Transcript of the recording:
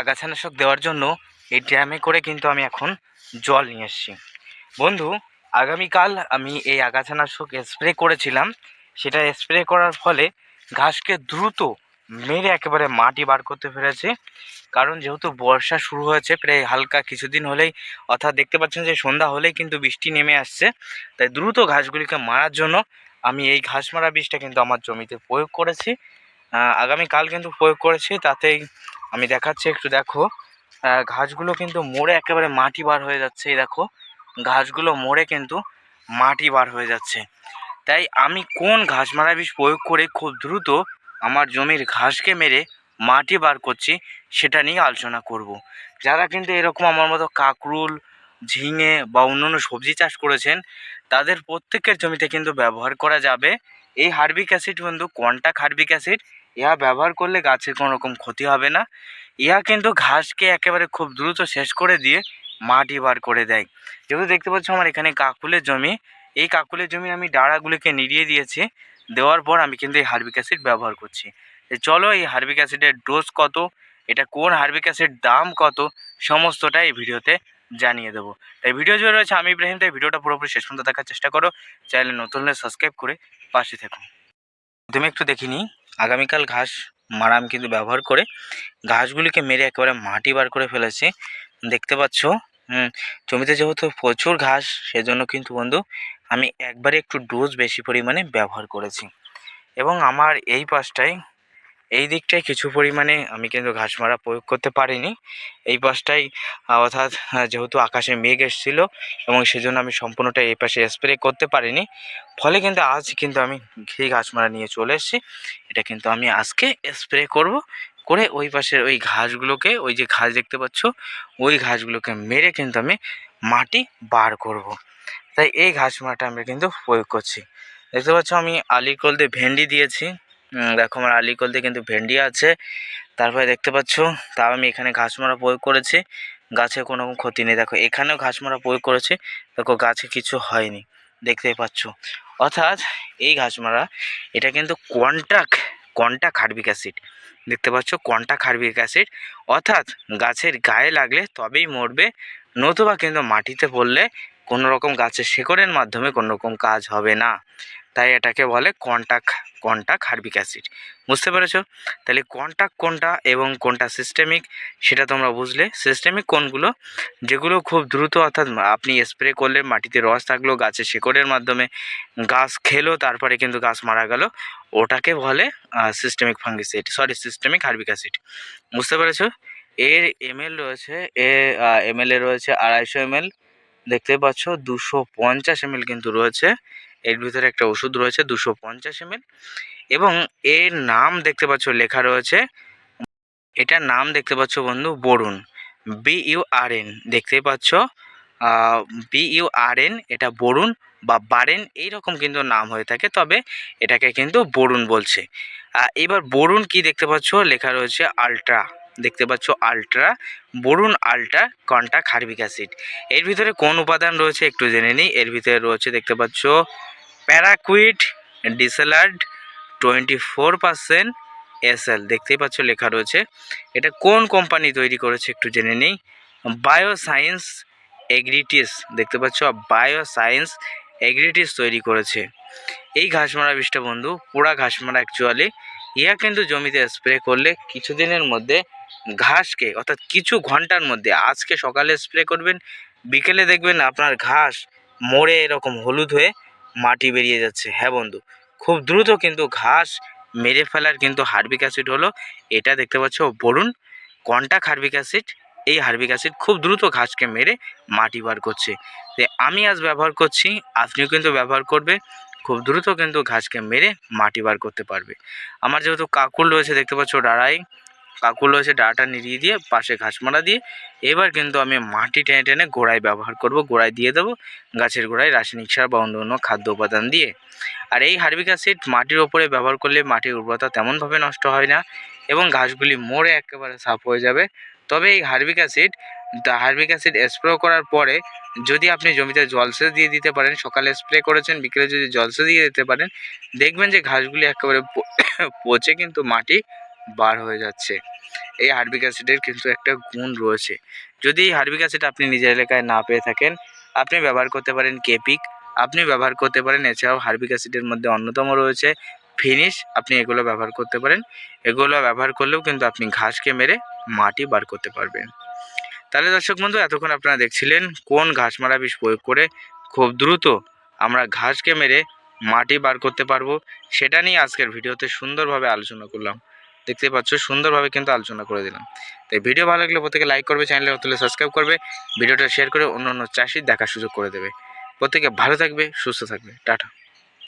আগাছানাশক দেওয়ার জন্য এই ড্রামে করে কিন্তু আমি এখন জল নিয়ে এসেছি। বন্ধু, আগামীকাল আমি এই আগাছানাশক স্প্রে করেছিলাম। সেটা স্প্রে করার ফলে ঘাসকে দ্রুত মেরে একেবারে মাটি বার করতে পেরেছে। কারণ যেহেতু বর্ষা শুরু হয়েছে, প্রায় হালকা কিছুদিন হলেই, অর্থাৎ দেখতে পাচ্ছেন যে সন্ধ্যা হলেই কিন্তু বৃষ্টি নেমে আসছে। তাই দ্রুত ঘাসগুলিকে মারার জন্য আমি এই ঘাস মারা বীজটা কিন্তু আমার জমিতে প্রয়োগ করেছি। আগামীকাল কিন্তু প্রয়োগ করেছি। তাতেই আমি দেখাচ্ছি একটু, দেখো। ঘাসগুলো কিন্তু মোড়ে একেবারে মাটি বার হয়ে যাচ্ছে, এই দেখো। ঘাসগুলো মরে কিন্তু মাটি বার হয়ে যাচ্ছে। তাই আমি কোন ঘাস মারা বিষ প্রয়োগ করে খুব দ্রুত আমার জমির ঘাসকে মেরে মাটি বার করছি, সেটা নিয়ে আলোচনা করব। যারা কিন্তু এরকম আমার মতো কাকরুল, ঝিঙে বা অন্যান্য সবজি চাষ করেছেন, তাদের প্রত্যেকের জমিতে কিন্তু ব্যবহার করা যাবে। এই হার্বিক অ্যাসিড বন্ধু কন্টাক হার্বিক অ্যাসিড ইহা ব্যবহার করলে গাছের কোনো রকম ক্ষতি হবে না। ইহা কিন্তু ঘাসকে একেবারে খুব দ্রুত শেষ করে দিয়ে মাটি বার করে দেয়। যেহেতু দেখতে পাচ্ছ আমার এখানে কাকুলের জমি, এই কাকুলের জমি আমি ডাঁড়াগুলিকে নিড়িয়ে দিয়েছি। দেওয়ার পর আমি কিন্তু এই হার্বিক অ্যাসিড ব্যবহার করছি। চলো এই হার্বিক অ্যাসিডের ডোজ কত, এটা কোন হার্বিক অ্যাসিড, দাম কত, সমস্তটা এই ভিডিওতে জানিয়ে দেবো। তাই ভিডিও জুড়ে রয়েছে আমি ইব্রাহিম, তাই ভিডিওটা পুরোপুরি শেষ পর্যন্ত দেখার চেষ্টা করো। চ্যানেল নতুন হলে সাবস্ক্রাইব করে পাশে থেকো। তুমি একটু দেখিনি আগামীকাল ঘাস মারাম কিন্তু ব্যবহার করে ঘাসগুলিকে মেরে একেবারে মাটি বার করে ফেলেছি। দেখতে পাচ্ছ? জমিতে যেহেতু প্রচুর ঘাস, সেজন্য কিন্তু বন্ধু আমি একবারে একটু ডোজ বেশি পরিমাণে ব্যবহার করেছি। এবং আমার এই পাশটায় এই দিকটায় কিছু পরিমাণে আমি কিন্তু ঘাস মারা প্রয়োগ করতে পারিনি। এই পাশটাই অর্থাৎ যেহেতু আকাশে মেঘ এসেছিল এবং সেজন্য আমি সম্পূর্ণটা এই পাশে স্প্রে করতে পারিনি। ফলে কিন্তু আজ কিন্তু আমি ঘি ঘাস মারা নিয়ে চলে এসেছি। এটা কিন্তু আমি আজকে স্প্রে করব করে ওই পাশের ওই ঘাসগুলোকে, ওই যে ঘাস দেখতে পাচ্ছ, ওই ঘাসগুলোকে মেরে কিন্তু আমি মাটি বার করব। তাই এই ঘাস মারাটা আমরা কিন্তু প্রয়োগ করছি। দেখতে পাচ্ছ আমি আলিকল দিয়ে ভেন্ডি দিয়েছি। দেখো আমার আলিকল দিয়ে কিন্তু ভেন্ডি আছে। তারপরে দেখতে পাচ্ছ, তাও আমি এখানে ঘাস মারা প্রয়োগ করেছি। গাছে কোনো রকম ক্ষতি নেই। দেখো, এখানেও ঘাস মারা প্রয়োগ করেছি। দেখো, গাছে কিছু হয়নি। দেখতেই পাচ্ছ। অর্থাৎ এই ঘাস মারা, এটা কিন্তু কন্টাক কন্টাক হার্বিক অ্যাসিড। দেখতে পাচ্ছ কন্টাক হার্বিক অ্যাসিড। অর্থাৎ গাছের গায়ে লাগলে তবেই মরবে, নতুবা কিন্তু মাটিতে পড়লে কোনো রকম গাছের শেকড়ের মাধ্যমে কোনো রকম কাজ হবে না। তাই এটাকে বলে কন্টাক কন্টাক হার্বিক অ্যাসিড বুঝতে পেরেছ? তাহলে কন্টাক কোনটা এবং কোনটা সিস্টেমিক সেটা তোমরা বুঝলে। সিস্টেমিক কোনগুলো? যেগুলো খুব দ্রুত অর্থাৎ আপনি স্প্রে করলে মাটিতে রস থাকল গাছের শেকড়ের মাধ্যমে গাছ খেলো, তারপরে কিন্তু গাছ মারা গেল। ওটাকে বলে systemic fungicide sorry systemic herbicide বুঝতে পেরেছ? এর এমএল রয়েছে, এ এমএল এ রয়েছে আড়াইশো এমএল দেখতে পাচ্ছ, দুশো পঞ্চাশ এমএল কিন্তু রয়েছে। এর ভিতরে একটা ওষুধ রয়েছে দুশো পঞ্চাশ এমএল এবং এর নাম দেখতে পাচ্ছ, লেখা রয়েছে, এটার নাম দেখতে পাচ্ছ বন্ধু Barun, B U R N দেখতেই পাচ্ছ বি ইউ আর এন, এটা বরুণ বা বারেন এই রকম কিন্তু নাম হয়ে থাকে, তবে এটাকে কিন্তু বরুণ বলছে। এবার বরুণ কি দেখতে পাচ্ছ, লেখা রয়েছে আলট্রা। দেখতে পাচ্ছ ultra Varun ultra contact হার্বিক acid এর ভিতরে কোন উপাদান রয়েছে একটু জেনে নিই। এর ভিতরে রয়েছে দেখতে পাচ্ছ paraquat dichloride twenty four percent SL দেখতেই পাচ্ছ লেখা রয়েছে। এটা কোন কোম্পানি তৈরি করেছে একটু জেনে নিই। বায়োসায়েন্স এগ্রিটিস দেখতে পাচ্ছ বায়োসায়েন্স এগ্রিটিস তৈরি করেছে। এই ঘাসমারা বিষটা বন্ধু পোড়া ঘাসমারা অ্যাকচুয়ালি ইহা কিন্তু জমিতে স্প্রে করলে কিছুদিনের মধ্যে ঘাসকে, অর্থাৎ কিছু ঘণ্টার মধ্যে, আজকে সকালে স্প্রে করবেন, বিকেলে দেখবেন আপনার ঘাস মরে এরকম হলুদ হয়ে মাটি বেরিয়ে যাচ্ছে। হ্যাঁ বন্ধু, খুব দ্রুত কিন্তু ঘাস মেরে ফেলার কিন্তু হার্বিক অ্যাসিড হলো, এটা দেখতে পাচ্ছ, বরুণ কন্টাক হার্বিক অ্যাসিড, এই হার্বিক অ্যাসিড খুব দ্রুত ঘাসকে মেরে মাটি বার করছে। আমি আজ ব্যবহার করছি, আপনিও কিন্তু ব্যবহার করবে। খুব দ্রুত কিন্তু ঘাসকে মেরে মাটি বার করতে পারবে। আমার যেহেতু কাকুল রয়েছে, দেখতে পাচ্ছ ডাড়াই। কাকুল রয়েছে ডাঁটা নিড়িয়ে দিয়ে পাশে ঘাস মারা দিয়ে এবার কিন্তু আমি মাটি টেনে টেনে গোড়ায় ব্যবহার করব, গোড়ায় দিয়ে দেবো গাছের গোড়ায় রাসায়নিক সার বা অন্য অন্য খাদ্য উপাদান দিয়ে। আর এই হার্বিক অ্যাসিড মাটির ওপরে ব্যবহার করলে মাটির উর্বরতা তেমনভাবে নষ্ট হয় না এবং ঘাসগুলি মরে একেবারে সাফ হয়ে যাবে। তবে এই হার্বিক অ্যাসিড হার্বিক অ্যাসিড স্প্রে করার পরে যদি আপনি জমিতে জলসেচ দিয়ে দিতে পারেন, সকালে স্প্রে করেছেন, বিকেলে যদি জলসেচ দিয়ে দিতে পারেন, দেখবেন যে ঘাসগুলি একেবারে পচে কিন্তু মাটি বার হয়ে যাচ্ছে। এই হার্বিক অ্যাসিডের কিন্তু একটা গুণ রয়েছে। যদি এই হার্বিক অ্যাসিড আপনি নিজের এলাকায় না পেয়ে থাকেন, আপনি ব্যবহার করতে পারেন কেপিক, আপনি ব্যবহার করতে পারেন, এছাড়াও হার্বিক অ্যাসিডের মধ্যে অন্যতম রয়েছে ফিনিশ আপনি এগুলো ব্যবহার করতে পারেন। এগুলো ব্যবহার করলেও কিন্তু আপনি ঘাসকে মেরে মাটি বার করতে পারবেন। তাহলে দর্শক বন্ধু, এতক্ষণ আপনারা দেখছিলেন কোন ঘাস মারা বিষ প্রয়োগ করে খুব দ্রুত আমরা ঘাসকে মেরে মাটি বার করতে পারব, সেটা নিয়ে আজকের ভিডিওতে সুন্দরভাবে আলোচনা করলাম। দেখতে পাচ্ছ, সুন্দরভাবে কিন্তু আলোচনা করে দিলাম। তাই ভিডিও ভালো লাগলে প্রত্যেকে লাইক করবে চ্যানেলে হলে সাবস্ক্রাইব করবে, ভিডিওটা শেয়ার করে অন্য অন্য চাষির দেখার সুযোগ করে দেবে। প্রত্যেকে ভালো থাকবে, সুস্থ থাকবে। টাটা।